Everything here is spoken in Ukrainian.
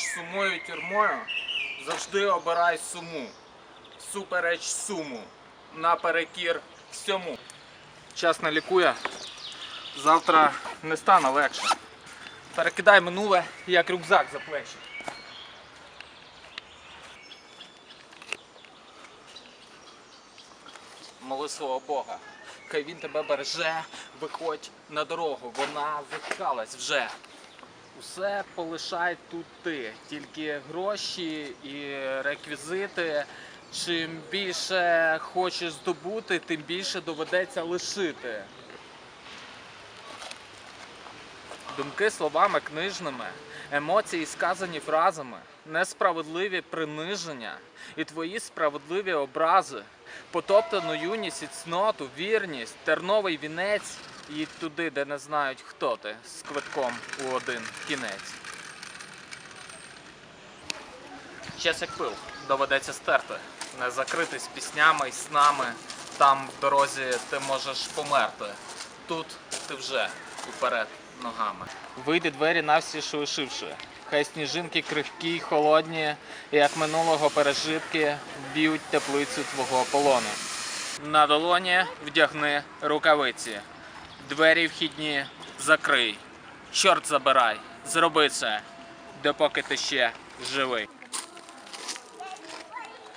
фірмою, завжди обирай суму. Супереч суму. Наперекір всьому. Час не лікує. Завтра не стане легше. Перекидай минуле, як рюкзак за плечі. Моли свого Бога. Хай він тебе береже, виходь на дорогу, вона вихалась вже. Усе полишай тут ти. Тільки гроші і реквізити. Чим більше хочеш здобути, тим більше доведеться лишити. Думки словами книжними, емоції сказані фразами, несправедливі приниження і твої справедливі образи, потоптану юність і цноту, вірність, терновий вінець і туди, де не знають, хто ти, з квитком у один кінець. Час як пил, доведеться стерти, не закритись піснями й снами. Там в дорозі ти можеш померти. Тут ти вже уперед ногами. Вийди двері навсі лишивши. Хай сніжинки крихкі й холодні, як минулого пережитки, б'ють теплицю твого полону. На долоні вдягни рукавиці. Двері вхідні закрий. Чорт забирай, зроби це, допоки ти ще живий.